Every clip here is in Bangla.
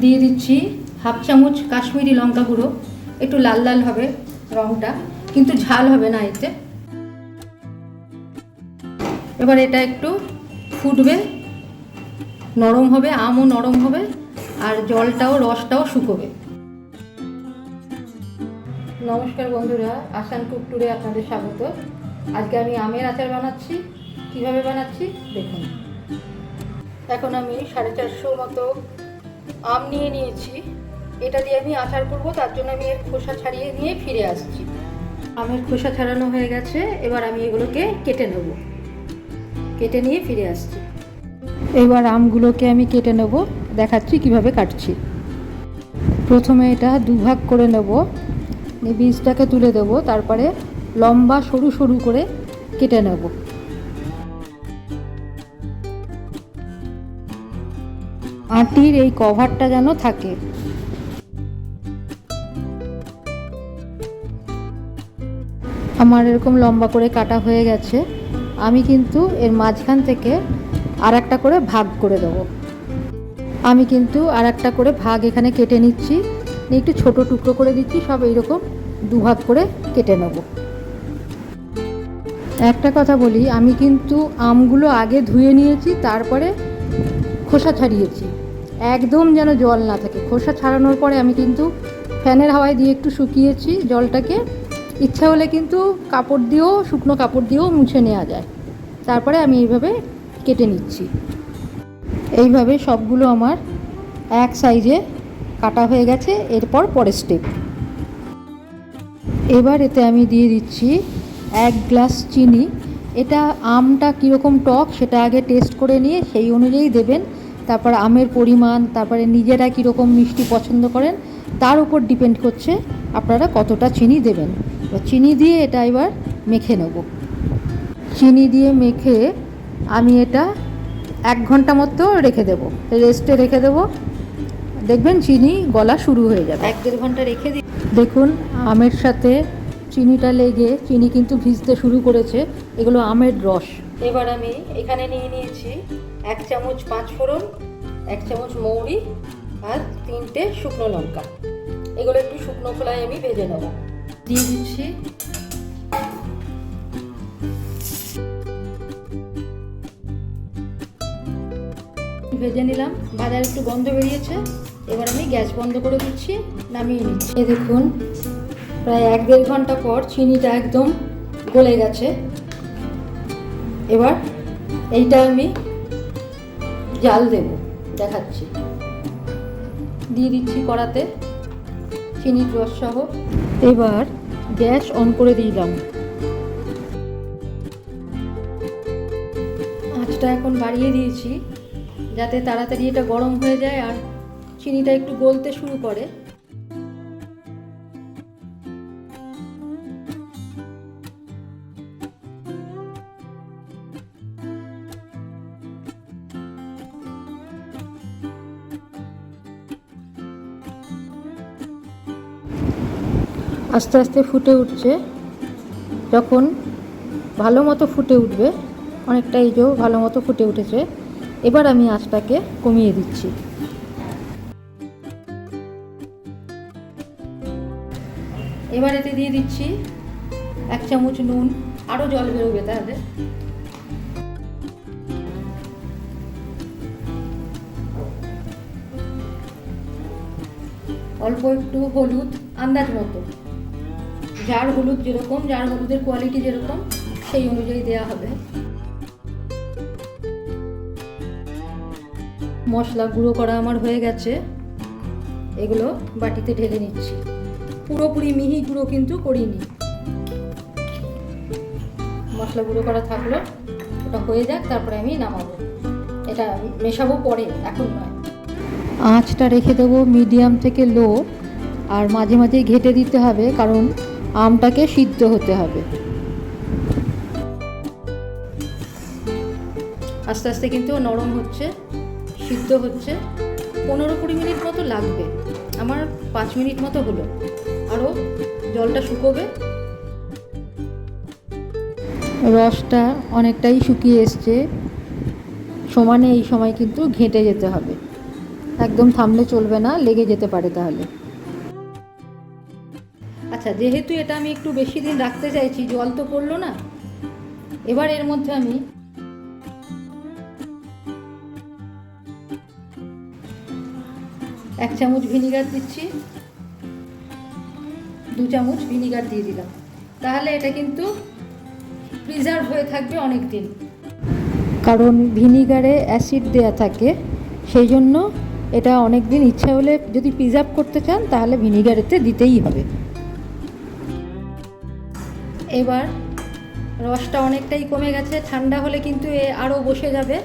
দিয়ে দিচ্ছি হাফ চামচ কাশ্মীরি লঙ্কা গুঁড়ো। একটু লাল লাল হবে রঙটা কিন্তু ঝাল হবে না এতে। এবার এটা একটু ফুটবে, নরম হবে, আমও নরম হবে, আর জলটাও, রসটাও শুকোবে। নমস্কার বন্ধুরা, আসান কুক টুরে আপনাদের স্বাগত। আজকে আমি আমের আচার বানাচ্ছি। কীভাবে বানাচ্ছি? দেখুন। এখন আমি সাড়ে চারশো মতো আম নিয়ে নিয়েছি। এটা দিয়ে আমি আচার করব, তার জন্য আমি এর খোসা ছাড়িয়ে নিয়ে ফিরে আসছি। আমের খোসা ছাড়ানো হয়ে গেছে, এবার আমি এগুলোকে কেটে নেব। কেটে নিয়ে ফিরে আসছি। এবার আমগুলোকে আমি কেটে নেব, দেখাচ্ছি কীভাবে কাটছি। প্রথমে এটা দুভাগ করে নেব বীজটাকে তুলে দেব, তারপরে লম্বা সরু সরু করে কেটে নেব। আটির এই কভারটা যেন থাকে। আমার এরকম লম্বা করে কাটা হয়ে গেছে, আমি কিন্তু এর মাঝখান থেকে আর একটা করে ভাগ করে দেবো। আমি কিন্তু আর একটা করে ভাগ এখানে কেটে নিচ্ছি একটু ছোট টুকরো করে দিচ্ছি, সব এইরকম দুভাগ করে কেটে নেব। একটা কথা বলি, আমি কিন্তু আমগুলো আগে ধুয়ে নিয়েছি, তারপরে খোসা ছাড়িয়েছি। একদম যেন জল না থাকে। খোসা ছাড়ানোর পরে আমি কিন্তু ফ্যানের হাওয়ায় দিয়ে একটু শুকিয়েছি জলটাকে। ইচ্ছা হলে কিন্তু কাপড় দিয়েও, শুকনো কাপড় দিয়েও মুছে নেওয়া যায়। তারপরে আমি এইভাবে কেটে নিচ্ছি। এইভাবে সবগুলো আমার এক সাইজে কাটা হয়ে গেছে, এরপর পরের স্টেপ এবার এতে আমি দিয়ে দিচ্ছি এক গ্লাস চিনি। এটা আমটা কীরকম টক সেটা আগে টেস্ট করে নিয়ে সেই অনুযায়ী দেবেন। তারপর আমের পরিমাণ তারপরে নিজেরা কীরকম মিষ্টি পছন্দ করেন তার উপর ডিপেন্ড করছে আপনারা কতটা চিনি দেবেন। এবার চিনি দিয়ে এটা এবার মেখে নেব। চিনি দিয়ে মেখে আমি এটা এক ঘণ্টা মতো রেখে দেবো। রেস্টে রেখে দেবো। দেখবেন চিনি গলা শুরু হয়ে যাবে। এক দেড় ঘণ্টা রেখে দিই দেখুন আমের সাথে চিনিটা লেগে চিনি কিন্তু ভিজতে শুরু করেছে এগুলো আমের রস। এবার আমি এখানে নিয়ে নিয়েছি এক চামচ পাঁচ ফোড়ন এক চামচ মৌরি আর তিনটে শুকনো লঙ্কা। এগুলো একটু শুকনো খোলায় আমি ভেজে নেব। দিয়ে দিচ্ছি। ভেজে নিলাম ভাজার একটু গন্ধ বেরিয়েছে। এবার আমি গ্যাস বন্ধ করে দিচ্ছি নামিয়ে নিচ্ছি। এ দেখুন প্রায় এক দেড় ঘণ্টা পর চিনিটা একদম গলে গেছে। এবার এইটা আমি জাল দেব, দেখাচ্ছি। দিয়ে দিচ্ছি কড়াতে চিনির রস সহ। এবার গ্যাস অন করে দিলাম। আঁচটা এখন বাড়িয়ে দিয়েছি, যাতে তাড়াতাড়ি এটা গরম হয়ে যায় আর চিনিটা একটু গলতে শুরু করে। আস্তে আস্তে ফুটে উঠছে। যখন ভালো মতো ফুটে উঠবে, অনেকটা এই যে ভালো মতো ফুটে উঠেছে, এবার আমি আঁচটাকে কমিয়ে দিচ্ছি। এবার এতে দিয়ে দিচ্ছি এক চামচ নুন আরও জল বেরোবে তাহলে। অল্প একটু হলুদ আন্দাজ মতো। যার হলুদ যেরকম, যার হলুদের কোয়ালিটি যেরকম, সেই অনুযায়ী দেওয়া হবে। মশলা গুঁড়ো করা আমার হয়ে গেছে। এগুলো বাটিতে ঢেলে নিচ্ছি। পুরোপুরি মিহি গুঁড়ো কিন্তু করিনি। মশলা গুঁড়ো করা থাকল, ওটা হয়ে যাক, তারপরে আমি নামাবো। এটা মেশাবো পরে, এখন নয়। আঁচটা রেখে দেবো মিডিয়াম থেকে লো, আর মাঝে মাঝে ঘেটে দিতে হবে, কারণ আমটাকে সিদ্ধ হতে হবে। আস্তে আস্তে কিন্তু নরম হচ্ছে, সিদ্ধ হচ্ছে। পনেরো কুড়ি মিনিট মতো লাগবে, আমার পাঁচ মিনিট মতো হলো। আরও জলটা শুকোবে। রসটা অনেকটাই শুকিয়ে এসছে। সমানে এই সময় কিন্তু ঘেঁটে যেতে হবে। একদম থামলে চলবে না, লেগে যেতে পারে তাহলে। আচ্ছা যেহেতু এটা আমি একটু বেশি দিন রাখতে চাইছি, জল তো পড়ল না, এবার এর মধ্যে আমি এক চামচ ভিনিগার দিচ্ছি, দু চামচ ভিনিগার দিয়ে দিলাম। তাহলে এটা কিন্তু প্রিজার্ভ হয়ে থাকবে অনেক দিন কারণ ভিনিগারে অ্যাসিড দেয়া থাকে, সেই জন্য এটা অনেক দিন ইচ্ছা হলে যদি প্রিজার্ভ করতে চান, তাহলে ভিনিগারেতে দিতেই হবে। এবার রসটা অনেকটাই কমে গেছে, ঠান্ডা হলে কিন্তু এ আরও বসে যাবে।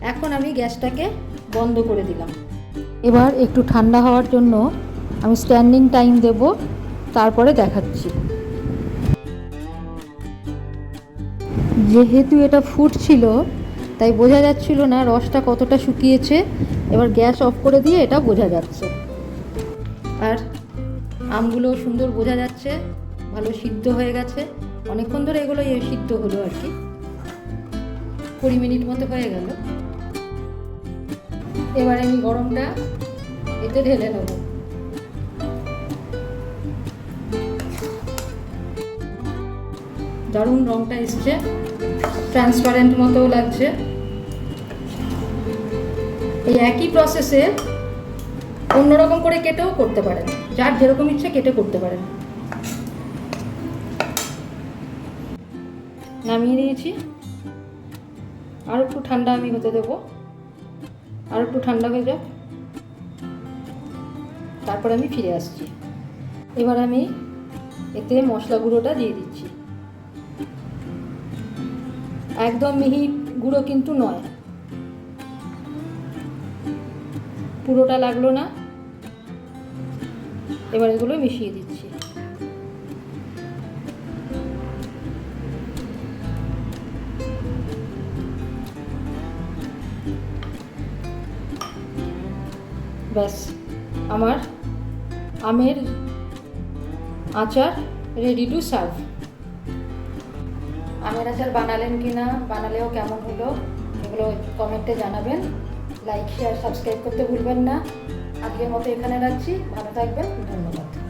এখন আমি গ্যাসটাকে বন্ধ করে দিলাম। এবার একটু ঠান্ডা হওয়ার জন্য আমি স্ট্যান্ডিং টাইম দেব, তারপরে দেখাচ্ছি। যেহেতু এটা ফুটছিল তাই বোঝা যাচ্ছিল না রসটা কতটা শুকিয়েছে। এবার গ্যাস অফ করে দিয়ে এটা বোঝা যাচ্ছে। আর আমগুলো সুন্দর বোঝা যাচ্ছে। ভালো সিদ্ধ হয়ে গেছে। অনেকক্ষণ ধরে এগুলো সিদ্ধ হলো আর কি। কুড়ি মিনিট মতো হয়ে গেল। এবার আমি গরমটা এতে ঢেলে নেব। দারুণ রংটা এসছে। ট্রান্সপারেন্ট মতোও লাগছে। এই একই প্রসেসে অন্যরকম করে কেটেও করতে পারেন। যার যেরকম ইচ্ছে কেটে করতে পারেন। নামিয়ে নিয়েছি। আর একটু ঠান্ডা আমি হতে দেবো। আর একটু ঠান্ডা হয়ে যাক। তারপর আমি ফিরে আসছি। এবার আমি এতে মশলা গুঁড়োটা দিয়ে দিচ্ছি। একদম মিহি গুঁড়ো কিন্তু নয়। পুরোটা লাগল না। এবার এগুলো মিশিয়ে দিচ্ছি। ব্যাস, আমার আমের আচার রেডি টু সার্ভ আমের আচার বানালেন কি না বানালেও কেমন হলো, এগুলো কমেন্টে জানাবেন। লাইক শেয়ার সাবস্ক্রাইব করতে ভুলবেন না। আজকের মতো এখানে রাখছি। ভালো থাকবেন। ধন্যবাদ।